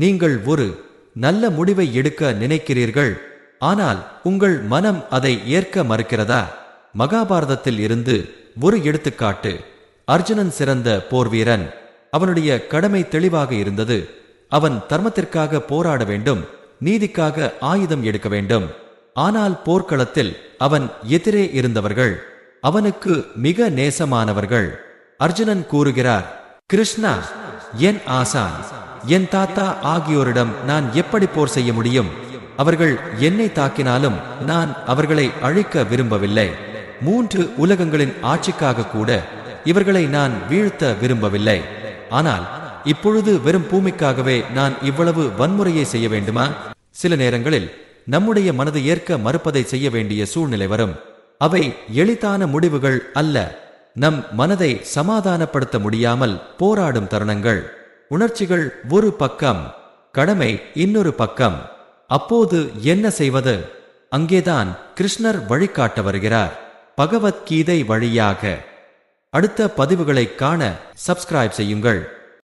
நீங்கள் ஒரு நல்ல முடிவை எடுக்க நினைக்கிறீர்கள். ஆனால் உங்கள் மனம் அதை ஏற்க மறுக்கிறதா? மகாபாரதத்தில் இருந்து ஒரு எடுத்துக்காட்டு. அர்ஜுனன் சிறந்த போர்வீரன் அவனுடைய கடமை தெளிவாக இருந்தது. அவன் தர்மத்திற்காக போராட வேண்டும். நீதிக்காக ஆயுதம் எடுக்க வேண்டும். ஆனால் போர்க்களத்தில் அவன் எதிரே இருந்தவர்கள். அவனுக்கு மிக நேசமானவர்கள். அர்ஜுனன் கூறுகிறார் கிருஷ்ணா என் ஆசான் என் தாத்தா ஆகியோரிடம் நான் எப்படி போர் செய்ய முடியும்? அவர்கள் என்னை தாக்கினாலும் நான் அவர்களை அழிக்க விரும்பவில்லை. மூன்று உலகங்களின் ஆட்சிக்காக கூட இவர்களை நான் வீழ்த்த விரும்பவில்லை. ஆனால் இப்பொழுது வெறும் பூமிக்காகவே நான் இவ்வளவு வன்முறையை செய்ய வேண்டுமா? சில நேரங்களில் நம்முடைய மனதை ஏற்க மறுப்பதை செய்ய வேண்டிய சூழ்நிலை வரும். அவை எளிதான முடிவுகள் அல்ல. நம் மனதை சமாதானப்படுத்த முடியாமல் போராடும் தருணங்கள். உணர்ச்சிகள் ஒரு பக்கம் கடமை இன்னொரு பக்கம். அப்போது என்ன செய்வது? அங்கேதான் கிருஷ்ணர் வழிகாட்ட வருகிறார். பகவத்கீதை வழியாக. அடுத்த பதிவுகளை காண சப்ஸ்கிரைப் செய்யுங்கள்.